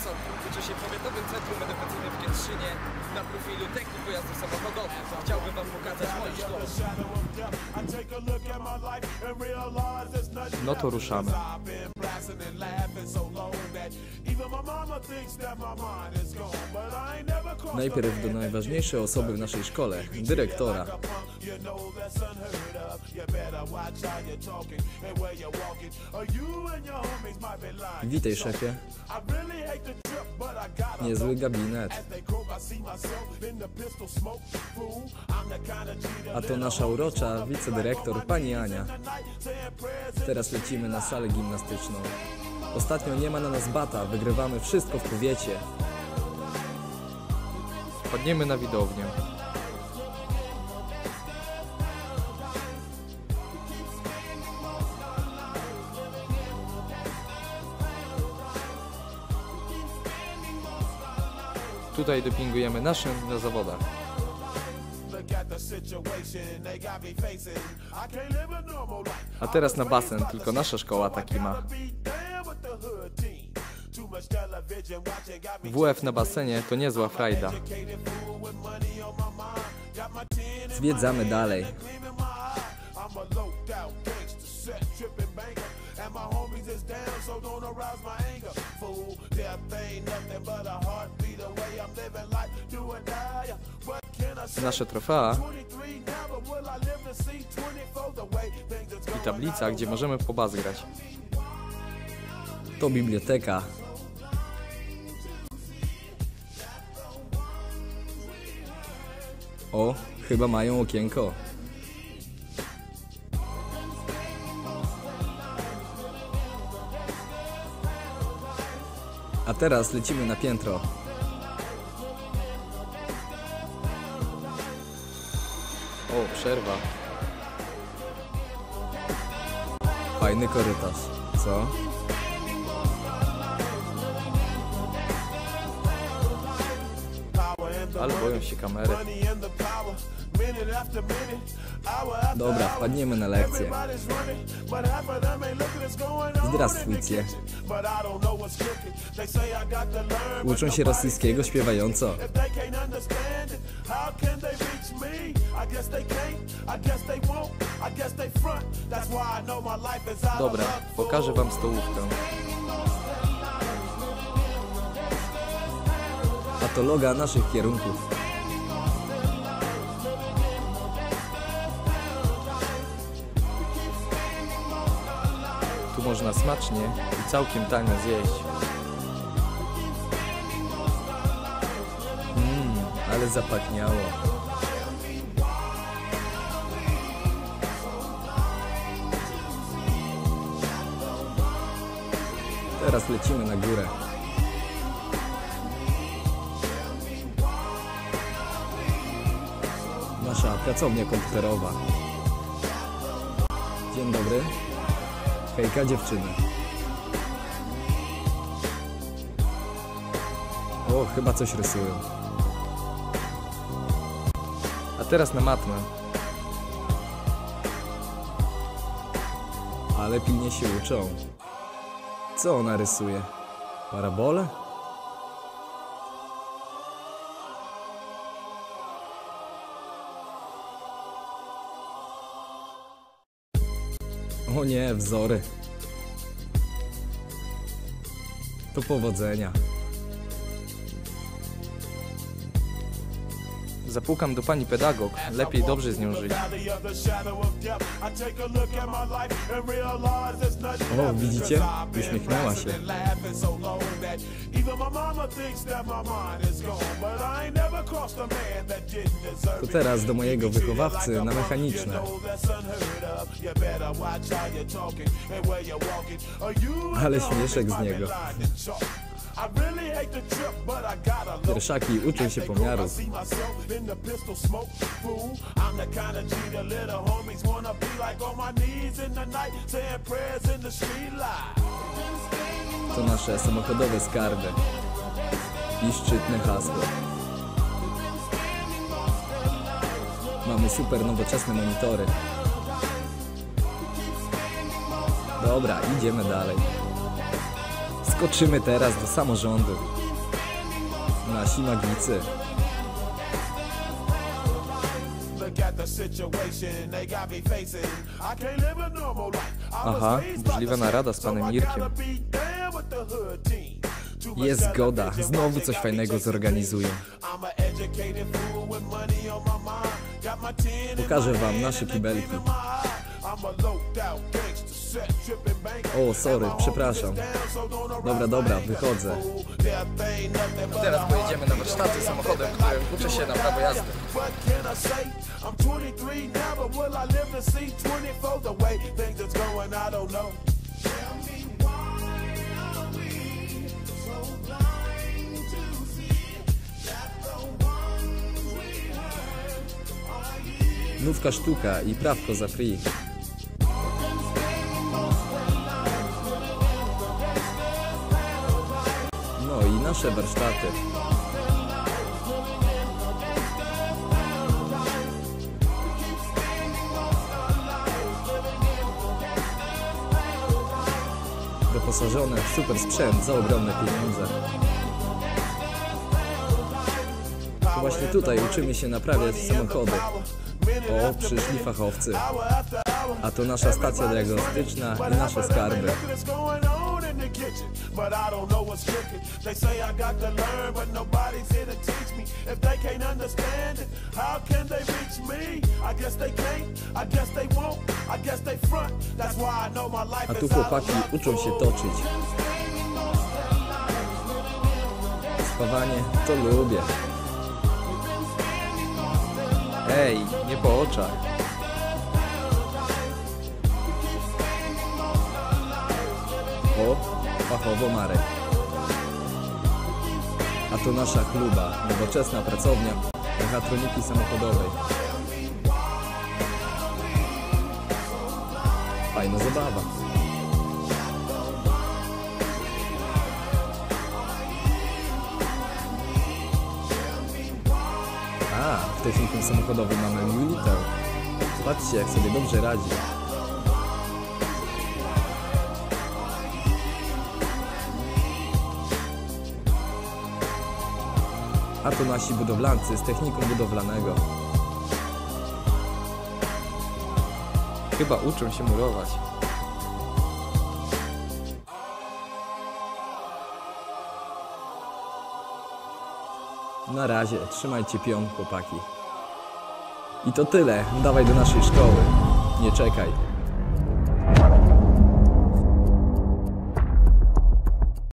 Jackson. Uczę się w Powiatowym Centrum Edukacyjnym w Kętrzynie na profilu technik pojazdów samochodowych. Chciałbym wam pokazać moje szkoły. No to ruszamy. Najpierw do najważniejszej osoby w naszej szkole, dyrektora. Witaj szefie. Niezły gabinet. A to nasza urocza wicedyrektor, pani Ania. Teraz lecimy na salę gimnastyczną. Ostatnio nie ma na nas bata, wygrywamy wszystko w powiecie. Wpadniemy na widownię. Tutaj dopingujemy naszym na zawodach. A teraz na basen, tylko nasza szkoła taki ma. WF na basenie to niezła frajda. Zwiedzamy dalej. Nasze trofea i tablica, gdzie możemy pobazgrać. To biblioteka. O, chyba mają okienko. A teraz lecimy na piętro. O, przerwa. Fajny korytarz. Co? Ale boją się kamery. Dobra, wpadniemy na lekcję. Zdrastwujcie. Uczą się rosyjskiego śpiewająco. Dobra, pokażę wam stołówkę. A to loga naszych kierunków. Tu można smacznie i całkiem tanio zjeść. Mmm, ale zapachniało. Teraz lecimy na górę. Nasza pracownia komputerowa. Dzień dobry. Hejka dziewczyny. O, chyba coś rysują. A teraz na matmę. Ale pilnie się uczą. Co ona rysuje? Parabolę? O nie, wzory. To powodzenia. Zapukam do pani pedagog. Lepiej dobrze z nią żyć. O, widzicie? Uśmiechnęła się. To teraz do mojego wychowawcy na mechaniczne. Ale śmieszek z niego. Pierwszaki uczą się pomiaru. To nasze samochodowe skarby. I szczytne hasło. Mamy super nowoczesne monitory. Dobra, idziemy dalej. Skoczymy teraz do samorządu. Nasi magicy. Aha, burzliwa narada z panem Irkiem. Jest zgoda, znowu coś fajnego zorganizują. Pokażę wam nasze kibelki. O, sorry, przepraszam. Dobra, dobra, wychodzę. Teraz pojedziemy na warsztaty samochodem, którym uczę się na prawo jazdy. What can I say? I'm 23 now, but will I live to see 24? The way things is going, I don't know. Nówka sztuka i prawko za free. Nasze warsztaty. Doposażone w super sprzęt za ogromne pieniądze. Właśnie tutaj uczymy się naprawiać samochody. O, przyszli fachowcy. A to nasza stacja diagnostyczna i nasze skarby. What's going on in the kitchen? But I don't know what's cooking. They say I got to learn, but nobody's here to teach me. If they can't understand it, how can they reach me? I guess they can't, I guess they won't, I guess they front. That's why I know my life A tu is out of chłopaki uczą się toczyć. Spawanie to lubię. Ej, nie po oczach. O, fachowo Marek. A to nasza chluba, nowoczesna pracownia mechatroniki samochodowej. Fajna zabawa. A, w technikum samochodowym mamy Unitę. Patrzcie, jak sobie dobrze radzi. A to nasi budowlańcy z technikum budowlanego. Chyba uczą się murować. Na razie, trzymajcie pion, chłopaki. I to tyle, dawaj do naszej szkoły. Nie czekaj.